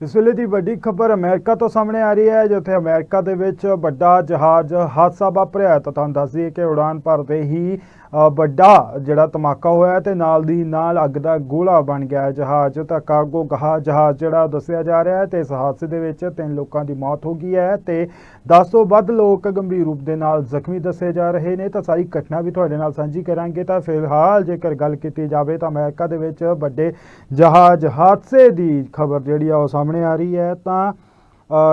ਇਸ ਵੇਲੇ ਦੀ ਵੱਡੀ ਖਬਰ ਅਮਰੀਕਾ ਤੋਂ ਸਾਹਮਣੇ ਆ ਰਹੀ ਹੈ, ਜਿੱਥੇ ਅਮਰੀਕਾ ਦੇ ਵਿੱਚ ਵੱਡਾ ਜਹਾਜ਼ ਹਾਦਸਾ ਵਾਪਰਿਆ ਤਾਂ ਤੁਹਾਨੂੰ ਦੱਸ ਦਈਏ ਕਿ ਉਡਾਨ ਭਰਦੇ ਹੀ ਵੱਡਾ ਜਿਹੜਾ ਧਮਾਕਾ ਹੋਇਆ ਤੇ ਨਾਲ ਦੀ ਨਾਲ ਅੱਗ ਦਾ ਗੋਲਾ ਬਣ ਗਿਆ। ਜਹਾਜ਼ ਤਾਂ ਕਾਗੋ ਗਹਾ ਜਹਾਜ਼ ਜਿਹੜਾ ਦੱਸਿਆ ਜਾ ਰਿਹਾ ਹੈ ਤੇ ਇਸ ਹਾਦਸੇ ਦੇ ਵਿੱਚ ਤਿੰਨ ਲੋਕਾਂ ਦੀ ਮੌਤ ਹੋ ਗਈ ਹੈ ਤੇ 10 ਤੋਂ ਵੱਧ ਲੋਕ ਗੰਭੀਰ ਰੂਪ ਦੇ ਨਾਲ ਜ਼ਖਮੀ ਦੱਸੇ ਜਾ ਰਹੇ ਨੇ। ਤਾਂ ਸਾਰੀ ਘਟਨਾ ਵੀ ਤੁਹਾਡੇ ਨਾਲ ਸਾਂਝੀ ਕਰਾਂਗੇ। ਤਾਂ ਫਿਲਹਾਲ ਜੇਕਰ ਗੱਲ ਕੀਤੀ ਜਾਵੇ ਤਾਂ ਅਮਰੀਕਾ ਦੇ ਵਿੱਚ ਵੱਡੇ ਜਹਾਜ਼ ਹਾਦਸੇ ਦੀ ਖਬਰ ਜਿਹੜੀ ਆ ਉਹ ਸਾਹਮਣੇ ਆ ਰਹੀ ਹੈ। ਤਾਂ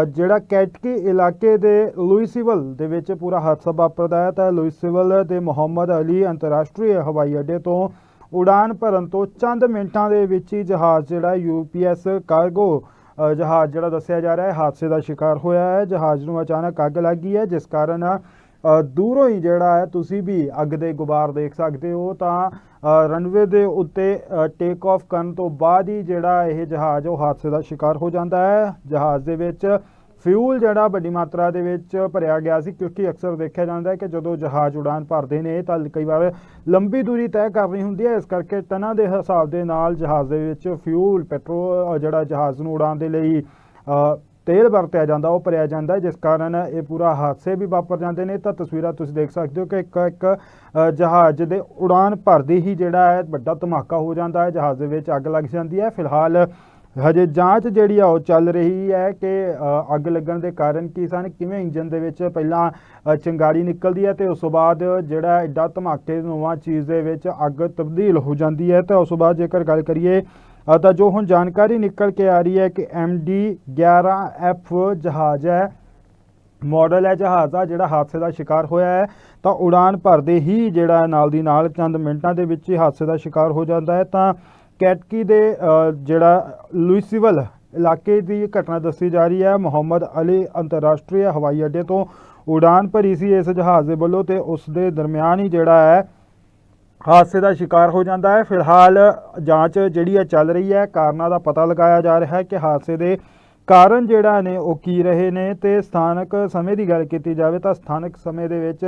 ਜਿਹੜਾ ਕੈਟਕੀ ਇਲਾਕੇ ਦੇ ਲੁਈਸਿਵਲ ਦੇ ਵਿੱਚ ਪੂਰਾ ਹਾਦਸਾ ਵਾਪਰਦਾ ਹੈ, ਤਾਂ ਲੁਈਸਿਵਲ ਦੇ ਮੁਹੰਮਦ ਅਲੀ ਅੰਤਰਰਾਸ਼ਟਰੀ ਹਵਾਈ ਅੱਡੇ ਤੋਂ ਉਡਾਨ ਭਰਨ ਤੋਂ ਚੰਦ ਮਿੰਟਾਂ ਦੇ ਵਿੱਚ ਹੀ ਜਹਾਜ਼ ਜਿਹੜਾ ਯੂਪੀਐਸ ਕਾਰਗੋ ਜਹਾਜ਼ ਜਿਹੜਾ ਦੱਸਿਆ ਜਾ ਰਿਹਾ ਹੈ, ਹਾਦਸੇ ਦਾ ਸ਼ਿਕਾਰ ਹੋਇਆ ਹੈ। ਜਹਾਜ਼ ਨੂੰ ਅਚਾਨਕ ਅੱਗ ਲੱਗ ਗਈ ਹੈ, ਜਿਸ ਕਾਰਨ ਦੂਰੋਂ ਹੀ ਜਿਹੜਾ ਹੈ, ਤੁਸੀਂ ਵੀ ਅੱਗ ਦੇ ਗੁਬਾਰ ਦੇਖ ਸਕਦੇ ਹੋ, ਤਾਂ ਰਨਵੇ ਦੇ ਉੱਤੇ ਟੇਕ ਆਫ ਕਰਨ ਤੋਂ ਬਾਅਦ ਹੀ ਜਿਹੜਾ ਇਹ ਜਹਾਜ਼, ਉਹ ਹਾਦਸੇ ਦਾ ਸ਼ਿਕਾਰ ਹੋ ਜਾਂਦਾ ਹੈ। ਜਹਾਜ਼ ਦੇ ਵਿੱਚ ਫਿਊਲ ਜਿਹੜਾ ਵੱਡੀ ਮਾਤਰਾ ਦੇ ਵਿੱਚ ਭਰਿਆ ਗਿਆ ਸੀ, ਕਿਉਂਕਿ ਅਕਸਰ ਦੇਖਿਆ ਜਾਂਦਾ ਹੈ ਕਿ ਜਦੋਂ ਜਹਾਜ਼ ਉਡਾਨ ਭਰਦੇ ਨੇ, ਤਾਂ ਕਈ ਵਾਰ ਲੰਬੀ ਦੂਰੀ ਤੈਅ ਕਰਨੀ ਹੁੰਦੀ ਹੈ। ਇਸ ਕਰਕੇ ਤਨਾਂ ਦੇ ਹਿਸਾਬ ਦੇ ਨਾਲ ਜਹਾਜ਼ ਦੇ ਵਿੱਚ ਫਿਊਲ ਪੈਟਰੋਲ ਜਿਹੜਾ ਜਹਾਜ਼ ਨੂੰ ਉਡਾਣ ਦੇ ਲਈ ਤੇਲ ਵਰਤਿਆ ਜਾਂਦਾ ਉਹ ਭਰਿਆ ਜਾਂਦਾ ਜਿਸ ਕਾਰਨ ਇਹ ਪੂਰਾ ਹਾਦਸੇ ਵੀ ਵਾਪਰ ਜਾਂਦੇ ਨੇ। ਤਾਂ ਤਸਵੀਰਾਂ ਤੁਸੀਂ ਦੇਖ ਸਕਦੇ ਹੋ ਕਿ ਇੱਕ ਇੱਕ ਜਹਾਜ਼ ਦੇ ਉਡਾਨ ਭਰਦੀ ਹੀ ਜਿਹੜਾ ਹੈ ਵੱਡਾ ਧਮਾਕਾ ਹੋ ਜਾਂਦਾ ਹੈ। ਜਹਾਜ਼ ਦੇ ਵਿੱਚ ਅੱਗ ਲੱਗ ਜਾਂਦੀ ਹੈ। ਫਿਲਹਾਲ ਹਜੇ ਜਾਂਚ ਜਿਹੜੀ ਆ ਉਹ ਚੱਲ ਰਹੀ ਹੈ ਕਿ ਅੱਗ ਲੱਗਣ ਦੇ ਕਾਰਨ ਕੀ ਸਨ ਕਿਵੇਂ ਇੰਜਨ ਦੇ ਵਿੱਚ ਪਹਿਲਾਂ ਅ, ਨਿਕਲਦੀ ਹੈ ਤੇ ਉਸ ਤੋਂ ਬਾਅਦ ਜਿਹੜਾ ਐਡਾ ਧਮਾਕੇ ਨਵਾਂ ਚੀਜ਼ ਦੇ ਵਿੱਚ ਅੱਗ ਤਬਦੀਲ ਹੋ ਜਾਂਦੀ ਹੈ। ਤਾਂ ਉਸ ਤੋਂ ਬਾਅਦ ਜੇਕਰ ਗੱਲ ਕਰੀਏ ਤਾਂ ਜੋ ਹੁਣ ਜਾਣਕਾਰੀ ਨਿਕਲ ਕੇ ਆ ਰਹੀ ਹੈ ਕਿ MD 11F ਜਹਾਜ਼ ਹੈ ਮਾਡਲ ਹੈ ਜਹਾਜ਼ ਦਾ, ਜਿਹੜਾ ਹਾਦਸੇ ਦਾ ਸ਼ਿਕਾਰ ਹੋਇਆ ਹੈ, ਤਾਂ ਉਡਾਨ ਭਰਦੇ ਹੀ ਜਿਹੜਾ ਨਾਲ ਦੀ ਨਾਲ ਚੰਦ ਮਿੰਟਾਂ ਦੇ ਵਿੱਚ ਹੀ ਹਾਦਸੇ ਦਾ ਸ਼ਿਕਾਰ ਹੋ ਜਾਂਦਾ ਹੈ। ਤਾਂ ਕੈਟਕੀ ਦੇ ਜਿਹੜਾ ਲੁਈਸਿਵਲ ਇਲਾਕੇ ਦੀ ਘਟਨਾ ਦੱਸੀ ਜਾ ਰਹੀ ਹੈ, ਮੁਹੰਮਦ ਅਲੀ ਅੰਤਰਰਾਸ਼ਟਰੀ ਹਵਾਈ ਅੱਡੇ ਤੋਂ ਉਡਾਨ ਭਰੀ ਸੀ ਇਸ ਜਹਾਜ਼ ਦੇ ਵੱਲੋਂ ਤੇ ਉਸ ਦੇ ਦਰਮਿਆਨ ਹੀ ਜਿਹੜਾ ਹੈ ਹਾਦਸੇ ਦਾ ਸ਼ਿਕਾਰ ਹੋ ਜਾਂਦਾ ਹੈ। ਫਿਲਹਾਲ ਜਾਂਚ ਜਿਹੜੀ ਹੈ ਚੱਲ ਰਹੀ ਹੈ, ਕਾਰਨਾਂ ਦਾ ਪਤਾ ਲਗਾਇਆ ਜਾ ਰਿਹਾ ਹੈ ਕਿ ਹਾਦਸੇ ਦੇ ਕਾਰਨ ਜਿਹੜਾ ਨੇ ਉਹ ਕੀ ਰਹੇ ਨੇ ਤੇ ਸਥਾਨਕ ਸਮੇਂ ਦੀ ਗੱਲ ਕੀਤੀ ਜਾਵੇ ਤਾਂ ਸਥਾਨਕ ਸਮੇਂ ਦੇ ਵਿੱਚ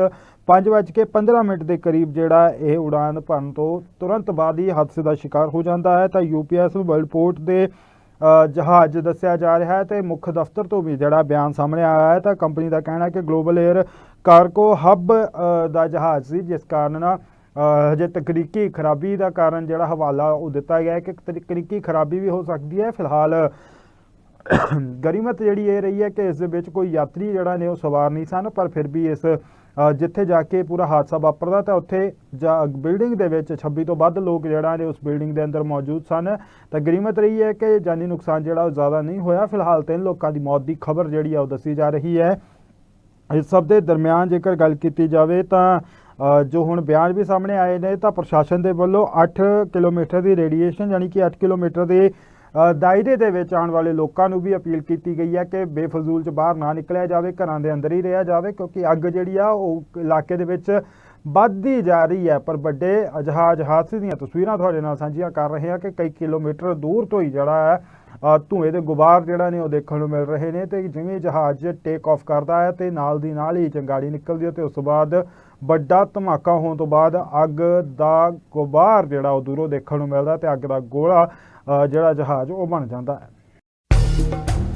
5:15 ਮਿੰਟ ਦੇ ਕਰੀਬ ਜਿਹੜਾ ਇਹ ਉਡਾਨ ਭਰਨ ਤੋਂ ਤੁਰੰਤ ਬਾਅਦ ਹੀ ਹਾਦਸੇ ਦਾ ਸ਼ਿਕਾਰ ਹੋ ਜਾਂਦਾ ਹੈ। ਤਾਂ ਯੂਪੀਐਸ ਵਰਲਡਪੋਰਟ ਦੇ ਜਹਾਜ਼ ਦੱਸਿਆ ਜਾ ਰਿਹਾ ਹੈ ਤੇ ਮੁੱਖ ਦਫ਼ਤਰ ਤੋਂ ਵੀ ਜਿਹੜਾ ਬਿਆਨ ਸਾਹਮਣੇ ਆਇਆ ਹੈ ਤਾਂ ਕੰਪਨੀ ਦਾ ਕਹਿਣਾ ਹੈ ਕਿ ਗਲੋਬਲ 에ਅਰ ਕਾਰਕੋ ਹੱਬ ਦਾ ਜਹਾਜ਼ ਸੀ ਜਿਸ ਕਾਰਨ ਹਜੇ ਤਕਨੀਕੀ ਖਰਾਬੀ ਦਾ ਕਾਰਨ ਜਿਹੜਾ ਹਵਾਲਾ ਉਹ ਦਿੱਤਾ ਗਿਆ ਹੈ ਕਿ ਤਕਨੀਕੀ ਖਰਾਬੀ ਵੀ ਹੋ ਸਕਦੀ ਹੈ। ਫਿਲਹਾਲ ਗਰੀਮਤ ਜਿਹੜੀ ਇਹ ਰਹੀ ਹੈ ਕਿ ਇਸ ਦੇ ਵਿੱਚ ਕੋਈ ਯਾਤਰੀ ਜਿਹੜਾ ਨੇ ਉਹ ਸਵਾਰ ਨਹੀਂ ਸਨ, ਪਰ ਫਿਰ ਵੀ ਇਸ ਜਿੱਥੇ ਜਾ ਕੇ ਪੂਰਾ ਹਾਦਸਾ ਵਾਪਰਦਾ ਤਾਂ ਉੱਥੇ ਬਿਲਡਿੰਗ ਦੇ ਵਿੱਚ 26 ਤੋਂ ਵੱਧ ਲੋਕ ਜਿਹੜਾ ਨੇ ਉਸ ਬਿਲਡਿੰਗ ਦੇ ਅੰਦਰ ਮੌਜੂਦ ਸਨ। ਤਾਂ ਗਰੀਮਤ ਰਹੀ ਹੈ ਕਿ ਜਾਨੀ ਨੁਕਸਾਨ ਜਿਹੜਾ ਉਹ ਜ਼ਿਆਦਾ ਨਹੀਂ ਹੋਇਆ। ਫਿਲਹਾਲ ਤਿੰਨ ਲੋਕਾਂ ਦੀ ਮੌਤ ਦੀ ਖਬਰ ਜਿਹੜੀ ਆ ਉਹ ਦੱਸੀ ਜਾ ਰਹੀ ਹੈ। ਇਸ ਸਭ ਦੇ ਦਰਮਿਆਨ ਜੇਕਰ ਗੱਲ ਕੀਤੀ ਜਾਵੇ ਤਾਂ ਜੋ ਹੁਣ ਬਿਆਨ ਵੀ ਸਾਹਮਣੇ ਆਏ ਨੇ, ਤਾਂ ਪ੍ਰਸ਼ਾਸਨ ਦੇ ਵੱਲੋਂ 8 ਕਿਲੋਮੀਟਰ ਦੀ ਰੇਡੀਏਸ਼ਨ, ਯਾਨੀ ਕਿ 8 ਕਿਲੋਮੀਟਰ ਦੇ ਦਾਇਰੇ ਦੇ ਵਿੱਚ ਆਉਣ ਵਾਲੇ ਲੋਕਾਂ ਨੂੰ ਵੀ ਅਪੀਲ ਕੀਤੀ ਗਈ ਹੈ ਕਿ ਬੇਫਜ਼ੂਲ ਚ ਬਾਹਰ ਨਾ ਨਿਕਲਿਆ ਜਾਵੇ, ਘਰਾਂ ਦੇ ਅੰਦਰ ਹੀ ਰਿਹਾ ਜਾਵੇ, ਕਿਉਂਕਿ ਅੱਗ ਜਿਹੜੀ ਆ, ਉਹ ਇਲਾਕੇ ਦੇ ਵਿੱਚ ਵੱਧਦੀ ਜਾ ਰਹੀ ਹੈ। ਪਰ ਵੱਡੇ ਜਹਾਜ਼ ਹਾਦਸੇ ਦੀਆਂ ਤਸਵੀਰਾਂ ਤੁਹਾਡੇ ਨਾਲ ਸਾਂਝੀਆਂ ਕਰ ਰਹੇ ਹਾਂ ਕਿ ਕਈ ਕਿਲੋਮੀਟਰ ਦੂਰ ਤੋਂ ਹੀ ਜਿਹੜਾ ਹੈ ਧੂਏ ਦੇ ਗੁਬਾਰ ਜਿਹੜਾ ਨੇ ਉਹ ਦੇਖਣ ਨੂੰ ਮਿਲ ਰਹੇ ਨੇ ਤੇ ਜਿਵੇਂ ਜਹਾਜ਼ ਟੇਕ ਆਫ ਕਰਦਾ ਹੈ ਤੇ ਨਾਲ ਦੀ ਨਾਲ ਹੀ ਚੰਗਾੜੀ ਨਿਕਲਦੀ ਹੈ ਤੇ ਉਸ ਤੋਂ ਬਾਅਦ ਵੱਡਾ ਧਮਾਕਾ ਹੋਣ ਤੋਂ ਬਾਅਦ ਅੱਗ ਦਾ ਗੁਬਾਰ ਜਿਹੜਾ ਉਹ ਦੂਰੋਂ ਦੇਖਣ ਨੂੰ ਮਿਲਦਾ ਤੇ ਅੱਗ ਦਾ ਗੋਲਾ ਜਿਹੜਾ ਜਹਾਜ਼ ਉਹ ਬਣ ਜਾਂਦਾ ਹੈ।